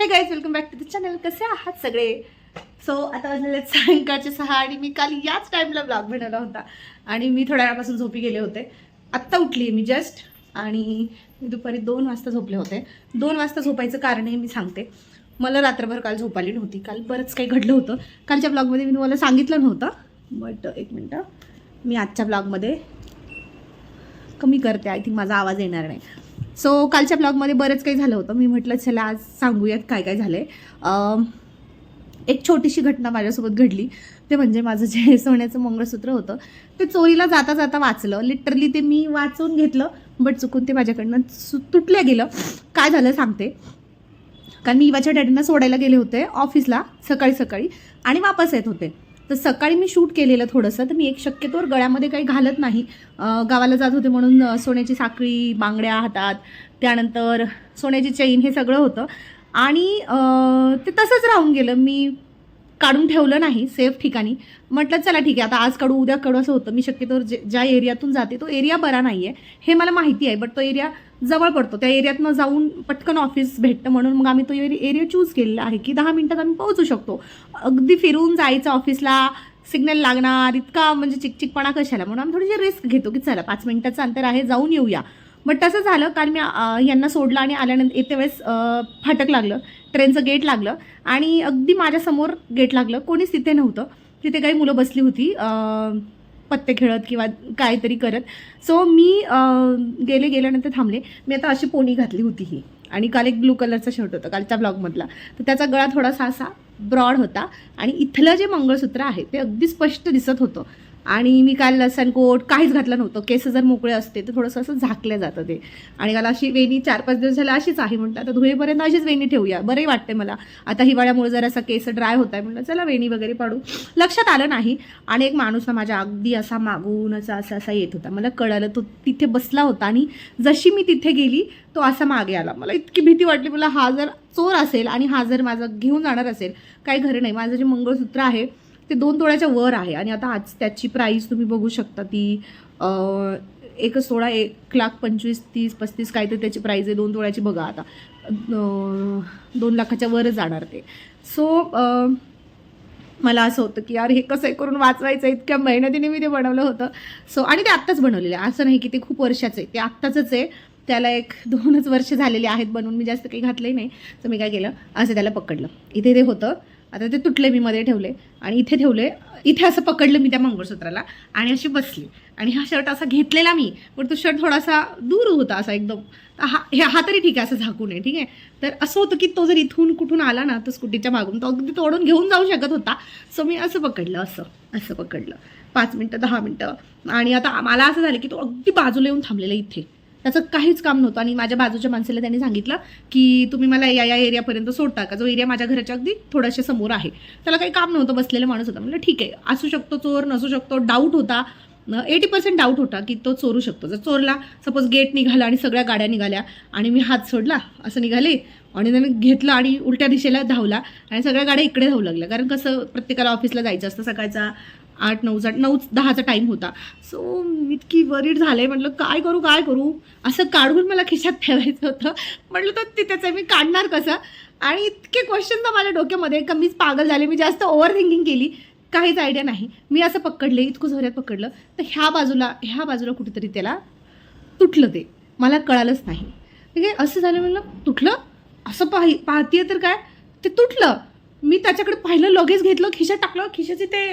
Hey guys welcome back to the channel कसे आहात सगळे? सो आता वाजलेले सायंकाळचे सहा आणि मी काल याच टाईमला ब्लॉग बनवला होता. आणि मी थोड्या वेळापासून झोपी गेले होते. आत्ता उठली मी जस्ट आणि मी दुपारी दोन वाजता झोपले होते. दोन वाजता झोपायचं कारणही मी सांगते. मला रात्रभर काल झोप आली नव्हती. काल बरंच काही घडलं होतं. कालच्या ब्लॉगमध्ये मी तुम्हाला सांगितलं नव्हतं. बट एक मिनटं मी आजच्या ब्लॉगमध्ये कमी करते. आय थिंक माझा आवाज येणार नाही. सो कालच्या ब्लॉगमध्ये बरंच काही झालं होतं. मी म्हटलं चला आज सांगूयात काय काय झालं आहे एक छोटीशी घटना माझ्यासोबत घडली. ते म्हणजे माझं जे सोन्याचं मंगळसूत्र होतं ते चोरीला जाता जाता वाचलं. लिटरली ते मी वाचून घेतलं बट चुकून ते माझ्याकडनं सु तुटल्या गेलं. काय झालं सांगते. कारण मी इवाच्या डॅडींना सोडायला गेले होते ऑफिसला सकाळी सकाळी आणि वापस येत होते. तर सकाळी मी शूट केलेलं थोडंसं. तर मी एक शक्यतोवर गळ्यामध्ये काही घालत नाही. गावाला जात होते म्हणून सोन्याची साखळी बांगड्या हातात त्यानंतर सोन्याची चैन हे सगळं होतं. आणि ते तसंच राहून गेलं. मी काढून ठेवलं नाही सेफ ठिकाणी. म्हटलं चला ठीक आहे आता आज काढू उद्या काढू असं होतं. मी शक्यतोवर जे ज्या एरियातून जाते तो एरिया बरा नाही आहे हे मला माहिती आहे बट तो एरिया जवळ पडतो. त्या एरियातनं जाऊन पटकन ऑफिस भेटतं म्हणून मग आम्ही तो एरिया चूज केलेला आहे की दहा मिनटात आम्ही पोहोचू शकतो. अगदी फिरून जायचं ऑफिसला सिग्नल लागणार इतका म्हणजे चिकचिकपणा कशाला? म्हणून आम्ही थोडीशी रिस्क घेतो की चला पाच मिनिटाचं अंतर आहे जाऊन येऊया. बट तसं झालं काल मी यांना सोडलं आणि आल्यानंतर येते वेळेस फाटक लागलं ट्रेनचं गेट लागलं आणि अगदी माझ्यासमोर गेट लागलं. कोणीच तिथे नव्हतं. तिथे काही मुलं बसली होती. पत्ते खेळत किंवा काहीतरी करत. सो मी गेले गेल्यानंतर थांबले. मी आता अशी पोणी घातली होती ही. आणि काल एक ब्लू कलरचा शर्ट होता कालच्या ब्लॉगमधला. तर त्याचा गळा थोडासा असा ब्रॉड होता. आणि इथलं जे मंगळसूत्र आहे ते अगदी स्पष्ट दिसत होतं. आणि मी काल लसनकोट काहीच घातलं नव्हतं. केस जर मोकळे असते तर थोडंसं असं झाकलं जातं ते. आणि मला अशी वेणी चार पाच दिवस झाला अशीच आहे. म्हटलं आता धुळेपर्यंत अशीच वेणी ठेवूया. बरंही वाटते मला. आता हिवाळ्यामुळे जर असा केस ड्राय होत आहे. म्हटलं चला वेणी वगैरे पाडू. लक्षात आलं नाही. आणि एक माणूस ना माझ्या अगदी असा मागून असा असा असा येत होता. मला कळालं तो तिथे बसला होता आणि जशी मी तिथे गेली तो असा मागे आला. मला इतकी भीती वाटली. मला हा जर चोर असेल आणि हा जर माझा घेऊन जाणार असेल काही खरं नाही. माझं जे मंगळसूत्र आहे ते दोन तोळ्याच्या वर आहे. आणि आता आज त्याची प्राईस तुम्ही बघू शकता ती एक सोळा एक लाख पंचवीस तीस पस्तीस काहीतरी त्याची प्राईज आहे. दोन तोळ्याची बघा आता. दोन लाखाच्या वरच जाणार ते. सो मला असं होतं की यार हे कसं आहे करून वाचवायचं? इतक्या मेहनतीने मी ते बनवलं होतं. सो आणि ते आत्ताच बनवलेलं आहे. असं नाही की ते खूप वर्षाचं आहे. ते आत्ताचंच आहे. त्याला एक दोनच वर्ष झालेले आहेत बनवून. मी जास्त काही घातलंही नाही. तर मी काय केलं? असं त्याला पकडलं. इथे ते होतं. आता ते तुटले मी मध्ये ठेवले. आणि इथे ठेवले. इथे असं पकडलं मी त्या मंगळसूत्राला. आणि अशी बसली. आणि हा शर्ट असा घेतलेला मी. पण तो शर्ट थोडासा दूर होता असा एकदम. हा हे हा तरी ठीक आहे असं झाकून आहे. ठीक आहे? तर असं होतं की तो जर इथून कुठून आला ना तर स्कूटीच्या मागून तो अगदी तोडून घेऊन जाऊ शकत होता. सो मी असं पकडलं असं असं पकडलं. पाच मिनटं दहा मिनटं. आणि आता मला असं झालं की तो अगदी बाजूला येऊन थांबलेला इथे. त्याचं काहीच काम नव्हतं. आणि माझ्या बाजूच्या माणसाला त्यांनी सांगितलं की तुम्ही मला या या एरियापर्यंत सोडता का? जो एरिया माझ्या घराच्या अगदी थोड्याशा समोर आहे. त्याला काही काम नव्हतं बसलेला माणूस होता. म्हटलं ठीक आहे असू शकतो चोर नसू शकतो डाऊट होता. एटी पर्सेंट डाऊट होता की तो चोरू शकतो. जर चोरला सपोज गेट निघाला आणि सगळ्या गाड्या निघाल्या आणि मी हात सोडला असं निघाले आणि त्याने घेतलं आणि उलट्या दिशेला धावला आणि सगळ्या गाड्या इकडे धावू लागल्या. कारण कसं प्रत्येकाला ऑफिसला जायचं असतं सकाळचा आठ नऊचा नऊ दहाचा टाईम होता. सो इतकी वरीड झाले. म्हटलं काय करू काय करू? असं काढून मला खिशात ठेवायचं होतं. म्हटलं तर ते त्याचं मी काढणार कसं? आणि इतके क्वेश्चन तर माझ्या डोक्यामध्ये. का मीच पागल झाले? मी जास्त ओव्हर थिंकिंग केली. काहीच आयडिया नाही. मी असं पकडले इतकं झोऱ्यात पकडलं. तर ह्या बाजूला ह्या बाजूला कुठेतरी त्याला तुटलं ते. मला कळालंच नाही. ठीक आहे? असं झालं म्हणलं तुटलं? असं पाहि पाहतीये तर काय? ते तुटलं. मी त्याच्याकडे पाहिलं लगेच घेतलं खिशात टाकलं खिशाची ते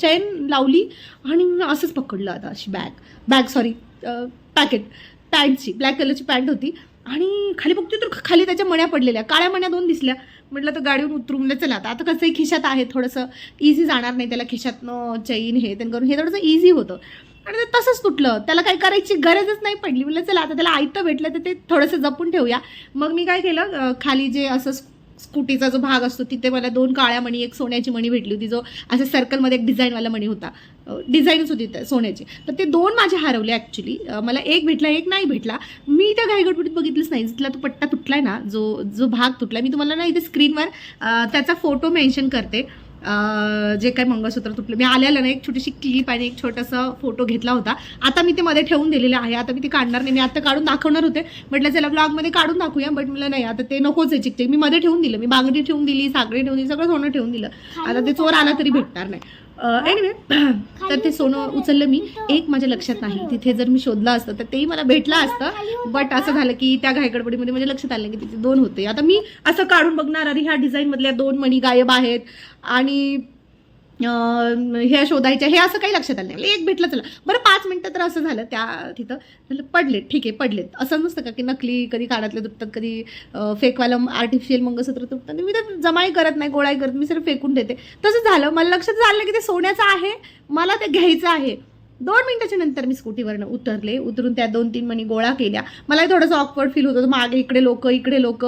चैन लावली आणि असंच पकडलं आता अशी बॅग. बॅग सॉरी पॅकेट पॅन्टची ब्लॅक कलरची पॅन्ट होती आणि खाली बघते तर खाली त्याच्या मण्या पडलेल्या काळ्या मण्या दोन दिसल्या. म्हटलं तर गाडीवर उतरून म्हणजे चला आता आता कसंही खिशात आहे थोडंसं इझी जाणार नाही त्याला खिशातनं चैन हे ते करून. हे थोडंसं इझी होतं. आणि ते तसंच तुटलं. त्याला काही करायची गरजच नाही पडली. म्हणलं चला आता त्याला आयतं भेटलं तर ते थोडंसं जपून ठेवूया. मग मी काय केलं खाली जे असं स्कूटीचा जो भाग असतो तिथे मला दोन काळ्या मणी एक सोन्याची मणी भेटली होती जो अशा सर्कलमध्ये एक डिझाईनवाला मणी होता. डिझाईनच होती त्या सोन्याची. तर ते दोन माझे हरवले ॲक्च्युली मला एक भेटला एक नाही भेटला. मी त्या घाईगडबडीत बघितलंच नाही. जिथला तो पट्टा तुटलाय ना जो जो भाग तुटला मी तुम्हाला ना इथे स्क्रीनवर त्याचा फोटो मेन्शन करते. जे काही मंगळसूत्र तुटलं. मी आलेलं ना एक छोटीशी क्लिप आणि एक छोटासा फोटो घेतला होता. आता मी ते मध्ये ठेवून दिलेलं आहे. आता मी ते काढणार नाही. मी आता काढून दाखवणार होते. म्हटलं चला ब्लॉगमध्ये काढून दाखवूया. बट मला नाही आता ते नकोच आहे चिकचिक मी मध्ये ठेवून दिलं. मी बांगडी ठेवून दिली सागडी ठेवून दिली सगळं सोनं ठेवून दिलं. आता ते चोर आला तरी भेटणार नाही. एनिवे तर ते सोनं उचललं मी. एक माझ्या लक्षात नाही. तिथे जर मी शोधलं असतं तर तेही मला भेटलं असतं. बट असं झालं की त्या घायगडबडीमध्ये माझ्या लक्षात आलं की तिथे दोन होते. आता मी असं काढून बघणार अरे ह्या डिझाईनमधल्या दोन मणी गायब आहेत. आणि ह्या शोधायच्या हे असं काही लक्षात आलं नाही. एक भेटलं चला. बरं पाच मिनटं तर असं झालं त्या तिथं. पडलेत ठीक आहे पडलेत. असं नसतं का की नकली कधी काढातले तुटतात कधी फेकवालं आर्टिफिशियल मंगळसूत्र तुटतात मी तर जमाई करत नाही गोळाई करत मी सिर्फ फेकून देते. तसं झालं. मला लक्षात झालं की ते सोन्याचं आहे. मला ते घ्यायचं आहे. दोन मिनिटाच्या नंतर मी स्कूटीवरनं उतरले. उतरून त्या दोन तीन मणी गोळा केल्या. मलाही थोडंसं ऑकवर्ड फील होत होतं. मागे इकडे लोक इकडे लोक.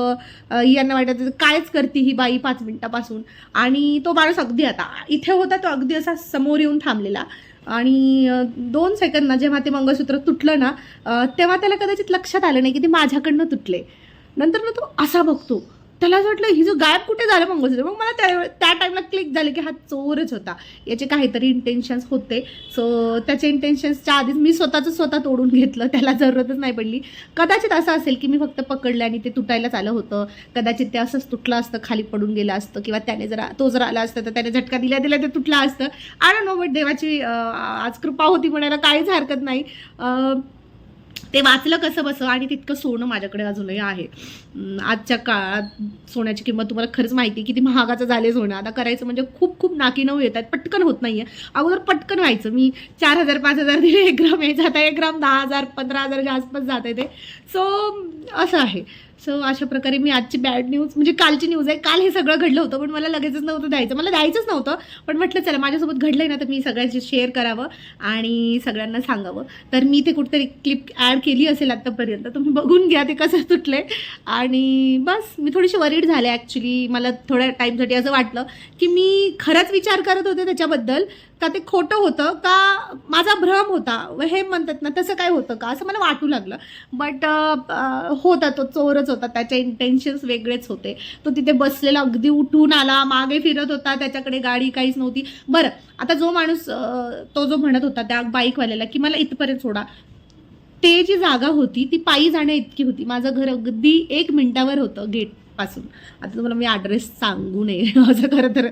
यांना वाटत कायच करते ही बाई पाच मिनिटापासून? आणि तो माणूस अगदी आता इथे होता तो अगदी असा समोर येऊन थांबलेला. आणि दोन सेकंदना जेव्हा ते मंगळसूत्र तुटलं ना तेव्हा त्याला कदाचित लक्षात आलं नाही की ते माझ्याकडनं तुटले. नंतर ना तो असा बघतो त्याला असं वाटलं ही जो गायब कुठे झालं? मंगळसूत्र मग मला त्या त्या टाईमला क्लिक झालं की हा चोरच होता. याचे काहीतरी इंटेन्शन्स होते. सो त्याचे इंटेन्शन्सच्या आधीच मी स्वतःचं स्वतः तोडून घेतलं. त्याला जरूरतच नाही पडली. कदाचित असं असेल की मी फक्त पकडलं आणि ते तुटायलाच आलं होतं. कदाचित ते असंच तुटलं असतं खाली पडून गेलं असतं किंवा त्याने जरा तो जर आला असतं तर त्याने झटका दिल्या दिल्या ते तुटलं असतं. आय नो बट देवाची आज कृपा होती म्हणायला काहीच हरकत नाही. ते वाचलं कसं बसं? आणि तितकं सोनं माझ्याकडे अजूनही आहे. आजच्या काळात सोन्याची किंमत तुम्हाला खरंच माहिती आहे किती महागाचं झाले सोनं. आता करायचं म्हणजे खूप खूप नाकी नऊ येतात पटकन होत नाही आहे अगोदर पटकन व्हायचं. मी चार हजार पाच हजार दिले एक ग्राम यायचं आता एक ग्राम दहा हजार पंधरा हजारच्या आसपास जात आहे ते. सो असं आहे. सो अशा प्रकारे मी आजची बॅड न्यूज म्हणजे कालची न्यूज आहे. काल हे सगळं घडलं होतं पण मला लगेचच नव्हतं द्यायचं. मला द्यायचंच नव्हतं पण म्हटलं चला माझ्यासोबत घडलं आहे ना तर मी सगळ्यांशी शेअर करावं आणि सगळ्यांना सांगावं. तर मी ते कुठेतरी क्लिप ॲड केली असेल आत्तापर्यंत तुम्ही बघून घ्या ते कसं तुटले आणि बस मी थोडीशी वरीड झाले ॲक्च्युली मला थोड्या टाईमसाठी असं वाटलं की मी खरंच विचार करत होते त्याच्याबद्दल का ते खोटं होतं का माझा भ्रम होता? व हे म्हणतात ना तसं काय होतं का? असं मला वाटू लागलं. बट होता तो चोरच होता. त्याचे इंटेन्शन्स वेगळेच होते. तो तिथे बसलेला अगदी उठून आला मागे फिरत होता त्याच्याकडे गाडी काहीच नव्हती. बरं आता जो माणूस तो जो म्हणत होता त्या बाईकवाल्याला की मला इथपर्यंत सोडा. ते जी जागा होती ती पायी जाण्या इतकी होती. माझं घर अगदी एक मिनिटावर होतं गेट. पासून आता तुम्हाला मी ॲड्रेस सांगू नये. असं खरं तर.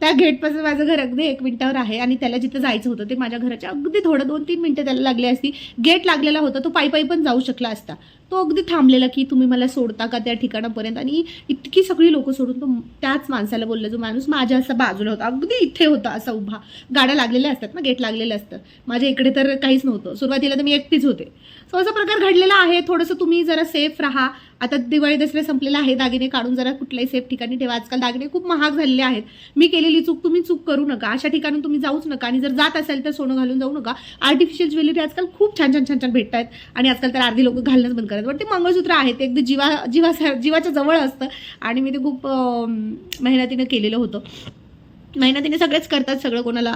त्या गेटपासून माझं घर अगदी एक मिनटावर आहे आणि त्याला जिथं जायचं होतं ते माझ्या घराच्या अगदी थोडं दोन तीन मिनटं त्याला लागली असती. गेट लागलेला होता तो पायी पायी पण जाऊ शकला असता. तो अगदी थांबलेला की तुम्ही मला सोडता का त्या ठिकाणापर्यंत? आणि इतकी सगळी लोकं सोडून तो त्याच माणसाला बोलला जो माणूस माझ्या असा बाजूला होता अगदी इथे होता असा उभा. गाड्या लागलेल्या असतात ना गेट लागलेलं असतं माझ्या इकडे तर काहीच नव्हतं. सुरुवातीला तर मी एकटीच होते. सो असा प्रकार घडलेला आहे. थोडंसं तुम्ही जरा सेफ राहा. आता दिवाळी दसरा संपलेला आहे. दागिने काढून जरा कुठल्याही सेफ ठिकाणी ठेवा. आजकाल दागिने खूप महाग झालेले आहेत. मी केलेली चूक तुम्ही चूक करू नका. अशा ठिकाणी तुम्ही जाऊच नका. आणि जर जात असेल तर सोनं घालून जाऊ नका. आर्टिफिशियल ज्वेलरी आजकाल खूप छान छान छान छान भेटत आहेत आणि आजकाल तर अर्धी लोक घालणंच बंद करतात पण ते मंगळसूत्र आहे ते अगदी जीवा जीवा जीवाच्या जवळ असतं. आणि मी ते खूप मेहनतीनं केलेलं होतं. मेहनतीने सगळेच करतात सगळं कोणाला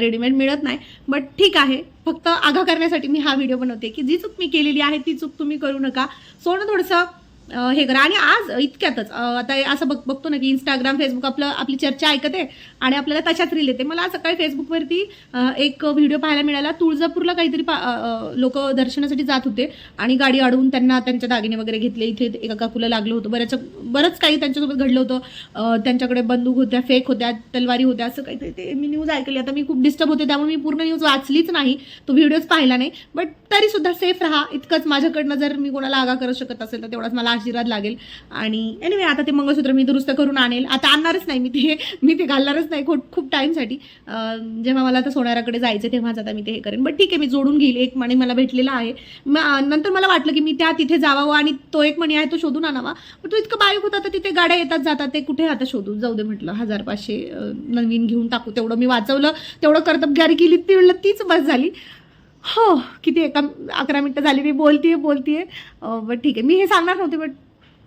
रेडीमेड मिळत नाही. बट ठीक आहे फक्त आघा करण्यासाठी मी हा व्हिडिओ बनवते की जी चूक मी केलेली आहे ती चूक तुम्ही करू नका. सोनं थोडंसं हे करा. आणि आज इतक्यातच आता असं बघ बघतो ना की इंस्टाग्राम फेसबुक आपलं आपली चर्चा ऐकते आणि आपल्याला तशाच रील येते. मला सकाळी फेसबुकवरती एक व्हिडिओ पाहायला मिळाला. तुळजापूरला काहीतरी पा लोक दर्शनासाठी जात होते आणि गाडी अडवून त्यांना त्यांच्या दागिने वगैरे घेतले. इथे एका काकूला लागलं होतं. बऱ्याच बरंच काही त्यांच्यासोबत घडलं होतं. त्यांच्याकडे बंदूक होत्या फेक होत्या तलवारी होत्या असं काहीतरी ते मी न्यूज ऐकली. आता मी खूप डिस्टर्ब होते त्यामुळे मी पूर्ण न्यूज वाचलीच नाही. तो व्हिडिओच पाहिला नाही. बट तरीसुद्धा सेफ राहा. इतकंच माझ्याकडनं जर मी कोणाला आगा करू शकत असेल तर तेवढाच मला आशीर्वाद लागेल. आणि एनिवे आता ते मंगळसूत्र मी दुरुस्त करून आणेल. आता आणणारच नाही मी ते. मी ते घालणारच नाही खूप खूप टाईमसाठी जेव्हा मला आता सोनाराकडे जायचं तेव्हाच आता मी ते हे करेन. बट ठीक आहे मी जोडून घेईल. एक मणी मला भेटलेला आहे. नंतर मला वाटलं की मी त्या तिथे जावावं आणि तो एक मणी आहे तो शोधून आणावा. पण तो इतकं बारीक होता तर तिथे गाड्या येतात जातात. ते कुठे आता शोधून जाऊ दे म्हटलं. हजार पाचशे नवीन घेऊन टाकू. तेवढं मी वाचवलं. तेवढं कर्तबगारी केली ती म्हणलं तीच बस झाली. हो किती एका अकरा मिनटं झाली मी बोलतीये बोलतीये. बट ठीक आहे. मी हे सांगणार नव्हते बट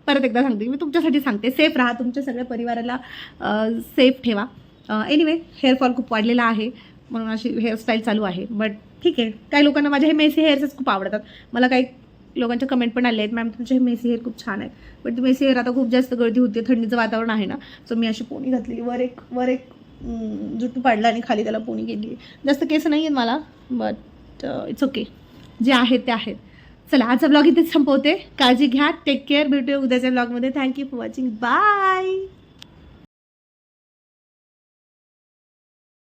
परत एकदा सांगते. मी तुमच्यासाठी सांगते. सेफ राहा तुमच्या सगळ्या परिवाराला सेफ ठेवा. एनिवे हेअरफॉल खूप वाढलेला आहे. म्हणून अशी हेअरस्टाईल चालू आहे. बट ठीक आहे. काही लोकांना माझ्या हे मेसी हेअर्सच खूप आवडतात. मला काही लोकांच्या कमेंट पण आले आहेत. मॅम तुमचे हे मेसी हेअर खूप छान आहेत. बट मेसी हेअर आता खूप जास्त गर्दी होती. थंडीचं वातावरण आहे ना. सो मी अशी पोणी घातलेली. वर एक वर एक जुटू जुट्टू पाडला आणि खाली त्याला पोणी गेली जास्त केस नाही आहेत मला. बट इट्स ओके uh, जे आहेत ते आहेत. चला आजचा ब्लॉग इथेच संपवते. काळजी घ्या. टेक केअर भेटूया उद्याच्या ब्लॉगमध्ये थँक्यू फॉर वॉचिंग बाय